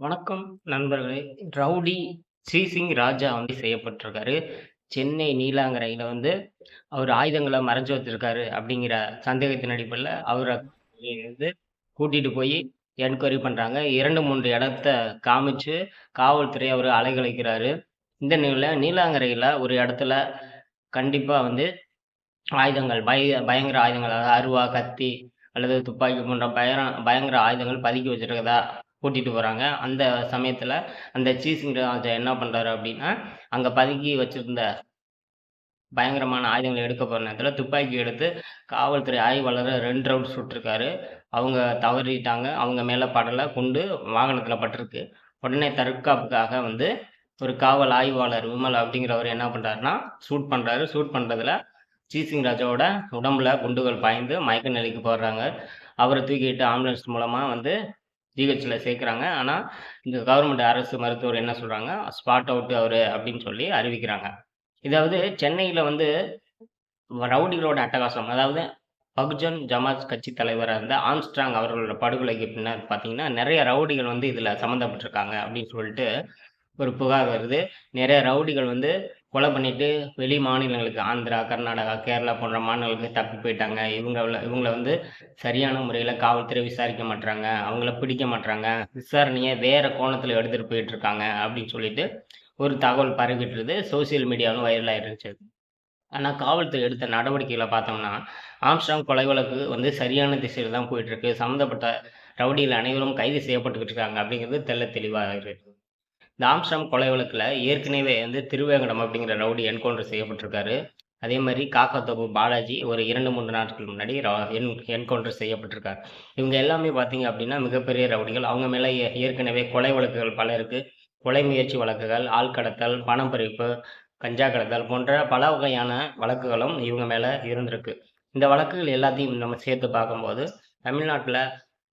வணக்கம் நண்பர்களே! ரவுடி ஸ்ரீ சிங் ராஜா வந்து செய்யப்பட்டிருக்காரு. சென்னை நீலாங்கரையில் வந்து அவர் ஆயுதங்களை மறைஞ்சு வச்சிருக்காரு அப்படிங்கிற சந்தேகத்தின் அடிப்படையில் அவரை வந்து கூட்டிட்டு போய் என்கொயரி பண்ணுறாங்க இரண்டு மூன்று இடத்த காமிச்சு காவல்துறை அவர் அலைகழிக்கிறாரு இந்த நிலையில் நீலாங்கரையில் ஒரு இடத்துல கண்டிப்பாக வந்து ஆயுதங்கள் பய பயங்கர ஆயுதங்கள் அதாவது அருவா, கத்தி அல்லது துப்பாக்கி போன்ற பயர பயங்கர ஆயுதங்கள் பதுக்கி வச்சிருக்கதா கூட்டிகிட்டு போகிறாங்க அந்த சமயத்தில் அந்த ஸ்ரீசிங் ராஜா என்ன பண்ணுறாரு அப்படின்னா, அங்கே பதுக்கி வச்சுருந்த பயங்கரமான ஆயுதங்களை எடுக்க போகிற நேரத்தில் துப்பாக்கி எடுத்து காவல்துறை ஆய்வாளரை ரெண்டு ரவுண்ட் சுட்டிருக்காரு அவங்க தவறிட்டாங்க. அவங்க மேலே படலை குண்டு வாகனத்தில் பட்டிருக்கு. உடனே தற்காப்புக்காக வந்து ஒரு காவல் ஆய்வாளர் விமல் அப்படிங்கிறவர் என்ன பண்ணுறாருன்னா ஷூட் பண்ணுறாரு ஷூட் பண்ணுறதுல சீசிங் ராஜாவோட உடம்புல குண்டுகள் பாய்ந்து மயக்க நிலைக்கு போடுறாங்க. அவரை தூக்கிட்டு ஆம்புலன்ஸ் மூலமாக வந்து ஜிஹெச்சில் சேர்க்குறாங்க. ஆனால் இந்த கவர்மெண்ட் அரசு மருத்துவர் என்ன சொல்கிறாங்க ஸ்பாட் அவுட் அவர் அப்படின்னு சொல்லி அறிவிக்கிறாங்க. இதாவது சென்னையில் வந்து ரவுடிகளோட அட்டகாசம். அதாவது பகுஜன் ஜமாத் கட்சி தலைவராக இருந்த ஆம்ஸ்ட்ராங் அவர்களோட படுகொலைக்கு பின்னர் பார்த்தீங்கன்னா, நிறைய ரவுடிகள் வந்து இதில் சம்மந்தப்பட்டிருக்காங்க அப்படின்னு சொல்லிட்டு ஒரு புகார் வருது. நிறைய ரவுடிகள் வந்து கொலை பண்ணிட்டு வெளி மாநிலங்களுக்கு ஆந்திரா, கர்நாடகா, கேரளா போன்ற மாநிலங்களுக்கு தப்பி போயிட்டாங்க. இவங்கள இவங்களை வந்து சரியான முறையில் காவல்துறை விசாரிக்க மாட்றாங்க. அவங்கள பிடிக்க மாட்டாங்க விசாரணையை வேற கோணத்தில் எடுத்துகிட்டு போயிட்டு இருக்காங்க அப்படின்னு சொல்லிட்டு ஒரு தகவல் பரவிட்டுருது. சோசியல் மீடியாவிலும் வைரலாக இருந்துச்சு ஆனால் காவல்துறை எடுத்த நடவடிக்கைகளை பார்த்தோம்னா, ஆம்ஸ்டாங் கொலை வழக்கு வந்து சரியான திசையில் தான் போயிட்டுருக்கு. சம்மந்தப்பட்ட ரவுடிகள் அனைவரும் கைது செய்யப்பட்டுக்கிட்டு இருக்காங்க அப்படிங்கிறது தெள்ளத் தெளிவாக இருக்குது இந்த ஆம்ஸ்ட்ராங் கொலை வழக்கில் ஏற்கனவே வந்து திருவேங்கடம் அப்படிங்கிற ரவுடி என்கவுண்டர் செய்யப்பட்டிருக்காரு. அதே மாதிரி காக்கத்தோப்பு பாலாஜி ஒரு 2, 3 நாட்கள் முன்னாடி என் என்கவுண்டர் செய்யப்பட்டிருக்கார். இவங்க எல்லாமே பார்த்தீங்க அப்படின்னா மிகப்பெரிய ரவுடிகள். அவங்க மேலே ஏ ஏற்கனவே கொலை வழக்குகள் பல இருக்குது கொலை முயற்சி வழக்குகள், ஆள் கடத்தல், பணம் பறிப்பு, கஞ்சா கடத்தல் போன்ற பல வகையான வழக்குகளும் இவங்க மேலே இருந்திருக்கு. இந்த வழக்குகள் எல்லாத்தையும் நம்ம சேர்த்து பார்க்கும்போது, தமிழ்நாட்டில்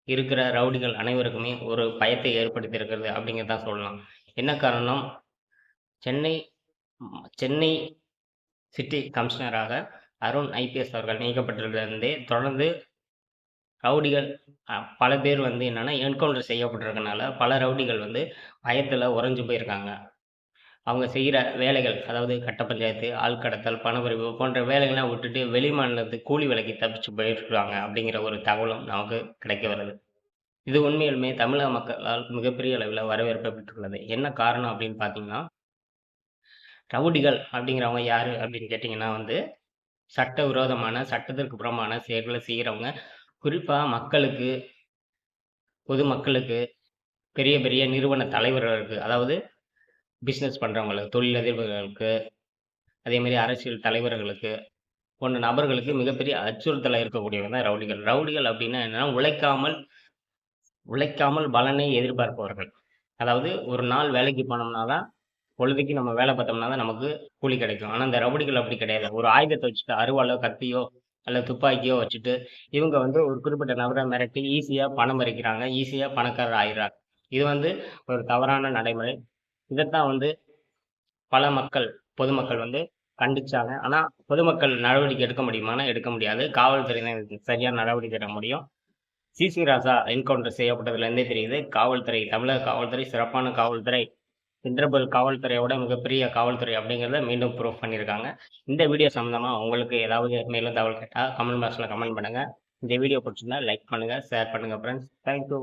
இருக்கிற ரவுடிகள் அனைவருக்குமே ஒரு பயத்தை ஏற்படுத்தியிருக்கிறது அப்படிங்கிறதான் சொல்லலாம். என்ன காரணம்? சென்னை சென்னை சிட்டி கமிஷனராக அருண் ஐபிஎஸ் அவர்கள் நியமிக்கப்பட்டதிலிருந்தே தொடர்ந்து ரவுடிகள் பல பேர் வந்து என்னென்னா என்கவுண்டர் செய்யப்பட்டிருக்கனால, பல ரவுடிகள் வந்து பயத்தில் உறைஞ்சு போயிருக்காங்க. அவங்க செய்கிற வேலைகள் அதாவது கட்ட பஞ்சாயத்து, ஆள் கடத்தல், போன்ற வேலைகள்லாம் விட்டுட்டு வெளி மாநிலத்துக்கு கூலி விலைக்கு தப்பிச்சு போயிருக்காங்க அப்படிங்கிற ஒரு தகவலும் நமக்கு கிடைக்க வருது. இது உண்மையிலுமே தமிழக மக்களால் மிகப்பெரிய அளவில் வரவேற்பை பெற்றுள்ளது. என்ன காரணம் அப்படின்னு பார்த்தீங்கன்னா ரவுடிகள் அப்படிங்கிறவங்க யார் அப்படின்னு கேட்டிங்கன்னா வந்து, சட்ட விரோதமான சட்டத்திற்கு புறமான செயல்களை செய்கிறவங்க குறிப்பாக மக்களுக்கு பொதுமக்களுக்கு, பெரிய பெரிய நிறுவன தலைவர்களுக்கு அதாவது பிஸ்னஸ் பண்ணுறவங்களுக்கு தொழிலதிபர்களுக்கு, அதே அரசியல் தலைவர்களுக்கு போன்ற நபர்களுக்கு மிகப்பெரிய அச்சுறுத்தலாக இருக்கக்கூடியவங்க தான் ரவுடிகள். ரவுடிகள் அப்படின்னா என்னென்னா உழைக்காமல் உழைக்காமல் பலனை எதிர்பார்ப்பவர்கள். அதாவது ஒரு நாள் வேலைக்கு போனோம்னா தான், பொழுதைக்கு நம்ம வேலை பார்த்தோம்னா தான் நமக்கு கூலி கிடைக்கும். ஆனால் இந்த ரவுடிகள் அப்படி கிடையாது. ஒரு ஆயுதத்தை வச்சுட்டு அருவாளோ, கத்தியோ அல்ல துப்பாக்கியோ வச்சுட்டு, இவங்க வந்து ஒரு குறிப்பிட்ட நபரை மிரட்டி ஈஸியாக பணம் பறிக்கிறாங்க. ஈஸியாக பணக்காரர் ஆயிடுறாங்க இது வந்து ஒரு தவறான நடைமுறை. இதைத்தான் வந்து பல மக்கள், பொதுமக்கள் வந்து கண்டிச்சாங்க. ஆனால் பொதுமக்கள் நடவடிக்கை எடுக்க முடியுமானா எடுக்க முடியாது. காவல்துறை சரியான நடவடிக்கை எடுக்க முடியும். சிசி ராசா என்கவுண்டர் செய்யப்பட்டதுலேருந்தே தெரியுது. காவல்துறை, தமிழக காவல்துறை சிறப்பான காவல்துறை. இன்டர்பல் காவல்துறையோட மிகப்பெரிய காவல்துறை அப்படிங்கிறத மீண்டும் ப்ரூஃப் பண்ணியிருக்காங்க. இந்த வீடியோ சம்மந்தமாக உங்களுக்கு ஏதாவது மேலும் தகவல் கேட்டால் கமெண்ட் பாக்ஸில் கமெண்ட் பண்ணுங்க. இந்த வீடியோ பிடிச்சிருந்தா லைக் பண்ணுங்கள் ஷேர் பண்ணுங்கள் ஃப்ரெண்ட்ஸ் தேங்க் யூ.